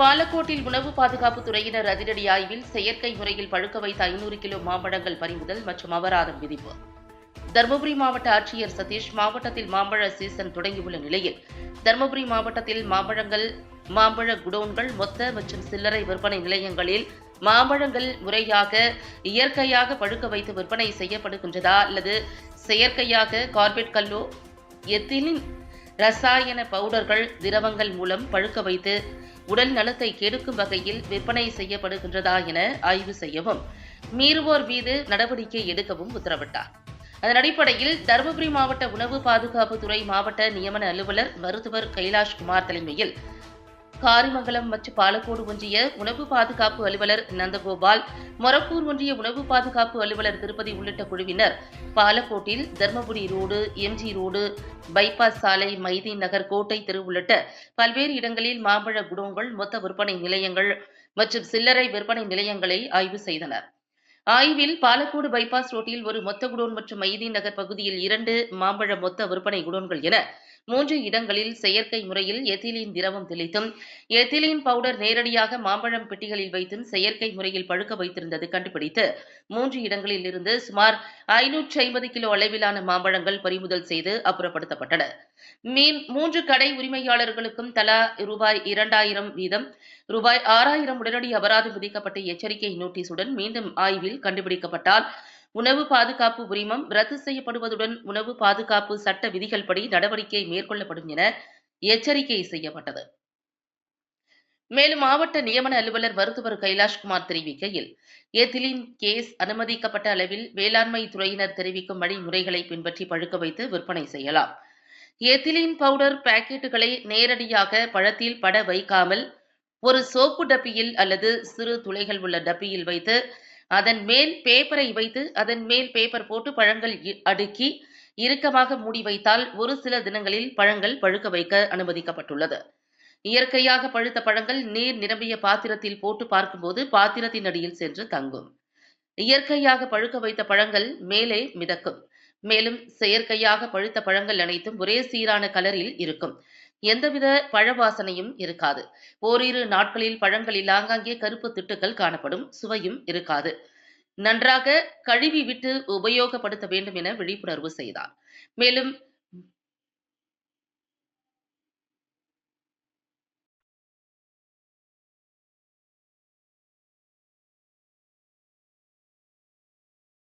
பாலக்கோட்டில் உணவு பாதுகாப்பு துறையினர் அதிரடி ஆய்வில் செயற்கை முறையில் பழுக்க வைத்த ஐநூறு கிலோ மாம்பழங்கள் பறிமுதல் மற்றும் அபராதம் விதிப்பு. தருமபுரி மாவட்ட ஆட்சியர் சதீஷ் மாவட்டத்தில் மாம்பழ சீசன் தொடங்கியுள்ள நிலையில் தருமபுரி மாவட்டத்தில் மாம்பழங்கள் மாம்பழ குடோன்கள் மொத்த மற்றும் சில்லறை விற்பனை நிலையங்களில் மாம்பழங்கள் முறையாக இயற்கையாக பழுக்க வைத்து விற்பனை செய்யப்படுகின்றதா அல்லது செயற்கையாக கார்பெட் கல்லோ எத்திலின் ரசாயன பவுடர்கள் திரவங்கள் மூலம் பழுக்க வைத்து உடல் நலத்தை கெடுக்கும் வகையில் விற்பனை செய்யப்படுகின்றதா என ஆய்வு செய்யவும் மீறுவோர் மீது நடவடிக்கை எடுக்கவும் உத்தரவிட்டார். அதன் அடிப்படையில் தருமபுரி மாவட்ட உணவு பாதுகாப்பு துறை மாவட்ட நியமன அலுவலர் மருத்துவர் கைலாஷ் குமார் தலைமையில் காரிமங்கலம் மற்றும் பாலக்கோடு ஒன்றிய உணவு பாதுகாப்பு அலுவலர் நந்தகோபால் மொரப்பூர் ஒன்றிய உணவு பாதுகாப்பு அலுவலர் திருப்பதி உள்ளிட்ட குழுவினர் பாலக்கோட்டில் Dharmapuri road MG road bypass சாலை மைதி நகர் கோட்டை தெரு உள்ளிட்ட பல்வேறு இடங்களில் மாம்பழ குடோன்கள் மொத்த விற்பனை நிலையங்கள் மற்றும் சில்லறை விற்பனை நிலையங்களை ஆய்வு செய்தனர். ஆய்வில் பாலக்கோடு பைபாஸ் ரோட்டில் ஒரு மொத்த குடோன் மற்றும் மைதி நகர் பகுதியில் இரண்டு மாம்பழ மொத்த விற்பனை குடோன்கள் என மூன்று இடங்களில் செயற்கை முறையில் எத்திலீன் திரவம் தெளித்தும் எத்திலீன் பவுடர் நேரடியாக மாம்பழம் பெட்டிகளில் வைத்தும் செயற்கை முறையில் பழுக்க வைத்திருந்தது கண்டுபிடித்து மூன்று இடங்களில் இருந்து சுமார் ஐநூற்றி ஐம்பது கிலோ அளவிலான மாம்பழங்கள் பறிமுதல் செய்து அப்புறப்படுத்தப்பட்டன. மீன் மூன்று கடை உரிமையாளர்களுக்கும் தலா ரூபாய் இரண்டாயிரம் வீதம் ரூபாய் ஆறாயிரம் உடனடி அபராதம் விதிக்கப்பட்ட எச்சரிக்கை நோட்டீஸுடன் மீண்டும் ஆய்வில் கண்டுபிடிக்கப்பட்டால் உணவு பாதுகாப்பு உரிமம் ரத்து செய்யப்படுவதுடன் உணவு பாதுகாப்பு சட்ட விதிகள்படி நடவடிக்கை மேற்கொள்ளப்படும் என எச்சரிக்கை செய்யப்பட்டது. மேலும் மாவட்ட நியமன அலுவலர் மருத்துவர் கைலாஷ்குமார் தெரிவிக்கையில் எத்திலின் கேஸ் அனுமதிக்கப்பட்ட அளவில் வேளாண்மை துறையினர் தெரிவிக்கும் வழிமுறைகளை பின்பற்றி பழுக்க வைத்து விற்பனை செய்யலாம். எத்திலின் பவுடர் பாக்கெட்டுகளை நேரடியாக பழத்தில் பட வைக்காமல் ஒரு சோப்பு டப்பியில் அல்லது சிறு துளைகள் உள்ள டப்பியில் வைத்து அதன் மேல் பேப்பரை வைத்து அதன் மேல் பேப்பர் போட்டு பழங்கள் அடுக்கி இறுக்கமாக மூடி வைத்தால் ஒரு சில தினங்களில் பழங்கள் பழுக்க வைக்க அனுமதிக்கப்பட்டுள்ளது. இயற்கையாக பழுத்த பழங்கள் நீர் நிரம்பிய பாத்திரத்தில் போட்டு பார்க்கும்போது பாத்திரத்தின் அடியில் சென்று தங்கும். இயற்கையாக பழுக்க வைத்த பழங்கள் மேலே மிதக்கும். மேலும் செயற்கையாக பழுத்த பழங்கள் அனைத்தும் ஒரே சீரான கலரில் இருக்கும். எந்தவித பழ வாசனையும் இருக்காது. ஓரிரு நாட்களில் பழங்களில் ஆங்காங்கே கருப்பு திட்டுக்கள் காணப்படும் சுவையும் இருக்காது. நன்றாக கழுவி விட்டு உபயோகப்படுத்த வேண்டும் என விழிப்புணர்வு செய்தார். மேலும்